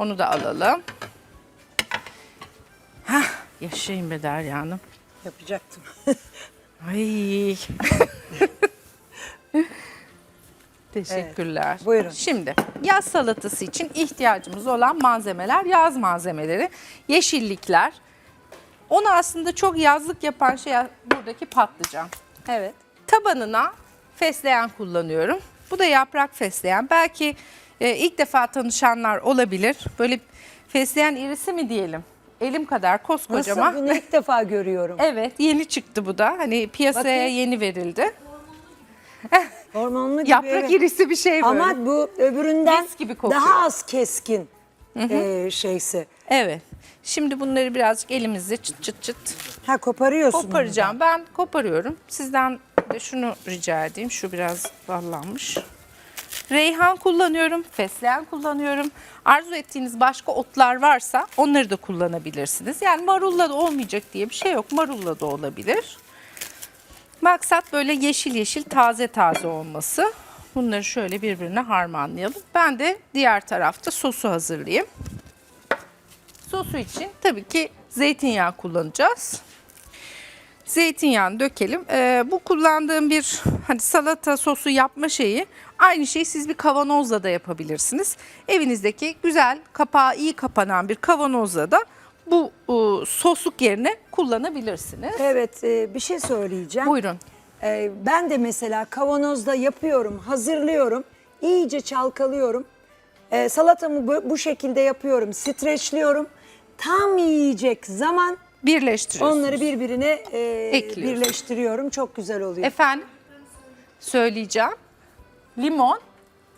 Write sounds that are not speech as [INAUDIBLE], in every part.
Onu da alalım. Hah, yaşayın be Derya Hanım. Yapacaktım. [LAUGHS] Ay. [LAUGHS] Teşekkürler. Evet, buyurun. Şimdi yaz salatası için ihtiyacımız olan malzemeler yaz malzemeleri. Yeşillikler. Onu aslında çok yazlık yapan şey buradaki patlıcan. evet. Tabanına fesleğen kullanıyorum. Bu da yaprak fesleğen. Belki e, ilk defa tanışanlar olabilir. Böyle fesleğen irisi mi diyelim? Elim kadar koskocaman. Nasıl bunu ilk defa görüyorum. [LAUGHS] Evet yeni çıktı bu da. Hani piyasaya Bakayım. yeni verildi. Hormonlu gibi. Yaprak evet. irisi bir şey böyle. Ama bu öbüründen Mis gibi kokuyor. daha az keskin e, şeysi. Evet. Şimdi bunları birazcık elimizle çıt çıt çıt Ha koparıyorsun. koparacağım. Ben koparıyorum. Sizden de şunu rica edeyim. Şu biraz ballanmış. Reyhan kullanıyorum, fesleğen kullanıyorum. Arzu ettiğiniz başka otlar varsa onları da kullanabilirsiniz. Yani marulla da olmayacak diye bir şey yok. Marulla da olabilir. Maksat böyle yeşil yeşil taze taze olması. Bunları şöyle birbirine harmanlayalım. Ben de diğer tarafta sosu hazırlayayım. Sosu için tabii ki zeytinyağı kullanacağız. Zeytinyağını dökelim. Ee, bu kullandığım bir hani salata sosu yapma şeyi aynı şeyi siz bir kavanozla da yapabilirsiniz. Evinizdeki güzel kapağı iyi kapanan bir kavanozla da bu e, sosluk yerine kullanabilirsiniz. Evet e, bir şey söyleyeceğim. Buyurun. E, ben de mesela kavanozda yapıyorum, hazırlıyorum, iyice çalkalıyorum. E, salatamı bu, bu şekilde yapıyorum, streçliyorum. Tam yiyecek zaman Birleştiriyorsunuz. onları birbirine e, Ekliyoruz. birleştiriyorum. Çok güzel oluyor. Efendim söyleyeceğim. Limon,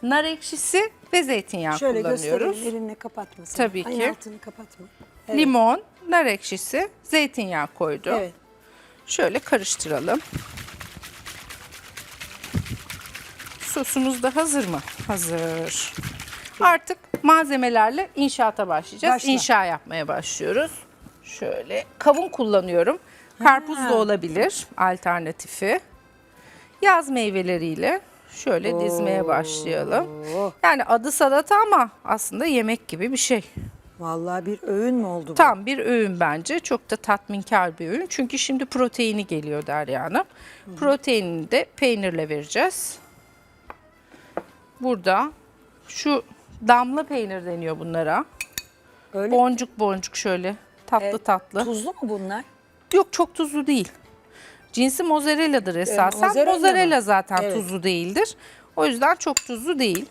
nar ekşisi ve zeytinyağı Şöyle kullanıyoruz. göstereyim, elinle kapatmasın. Tabii Ayın ki. altını kapatma. Evet. Limon, nar ekşisi, zeytinyağı koydum. Evet. Şöyle karıştıralım. Sosumuz da hazır mı? Hazır. Artık malzemelerle inşaata başlayacağız. Başla. İnşa yapmaya başlıyoruz. Şöyle kavun kullanıyorum. Karpuz da olabilir alternatifi. Yaz meyveleriyle şöyle dizmeye başlayalım. Yani adı salata ama aslında yemek gibi bir şey. Vallahi bir öğün mü oldu bu? Tam bir öğün bence. Çok da tatminkar bir öğün. Çünkü şimdi proteini geliyor Derya Hanım. Proteinini de peynirle vereceğiz. Burada şu damla peynir deniyor bunlara. Öyle Boncuk boncuk şöyle tatlı E, tatlı. tuzlu mu bunlar? Yok çok tuzlu değil. Cinsi mozzarella'dır esasen. mozzarella Mozzarella, mı? zaten Evet. tuzlu değildir. O yüzden çok tuzlu değil.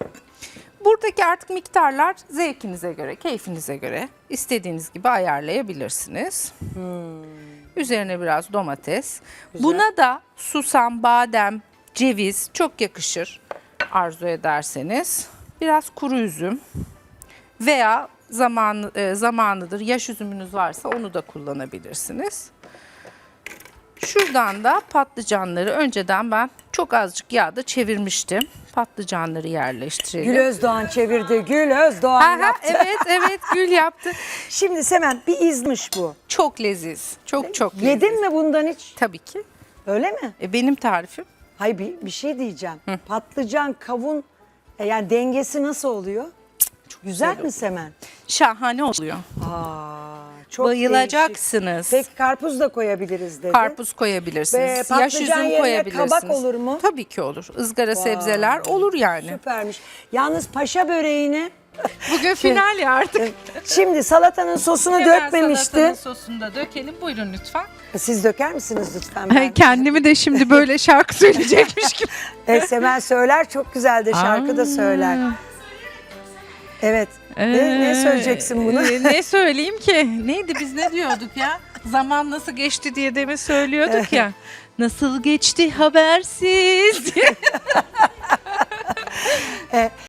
Buradaki artık miktarlar zevkinize göre, keyfinize göre istediğiniz gibi ayarlayabilirsiniz. Hmm. Üzerine biraz domates. Buna da susam, badem, ceviz çok yakışır arzu ederseniz. Biraz kuru üzüm veya zaman, e, zamanıdır yaş üzümünüz varsa onu da kullanabilirsiniz. Şuradan da patlıcanları önceden ben çok azıcık yağda çevirmiştim. Patlıcanları yerleştirelim. Gül Özdoğan çevirdi. Gül Özdoğan Aha, yaptı. evet evet Gül [LAUGHS] yaptı. Şimdi Semen bir izmiş bu. Çok leziz. Çok çok leziz. Yedin mi bundan hiç? Tabii ki. Öyle mi? E, benim tarifim. Hayır bir, bir şey diyeceğim. Patlıcan, kavun e, yani dengesi nasıl oluyor? Çok güzel mi Semen? Şahane oluyor. Aa, çok Bayılacaksınız. değişik. Peki karpuz da koyabiliriz dedi. Karpuz koyabilirsiniz. Ve Yaş üzüm yerine koyabilirsiniz. kabak olur mu? Tabii ki olur. Izgara sebzeler olur yani. Süpermiş. Yalnız paşa böreğini [LAUGHS] Bugün final ya artık. [LAUGHS] şimdi salatanın sosunu dökmemişti. salatanın sosunu da dökelim. Buyurun lütfen. Siz döker misiniz lütfen? Ben- Kendimi de şimdi böyle [LAUGHS] şarkı söyleyecekmiş gibi. E, Semen söyler çok güzel de şarkı da söyler. Evet. Ne, ne söyleyeceksin bunu? Ee, ne [LAUGHS] söyleyeyim ki? Neydi biz ne diyorduk ya? Zaman nasıl geçti diye demin söylüyorduk ya. Nasıl geçti habersiz diye. [LAUGHS]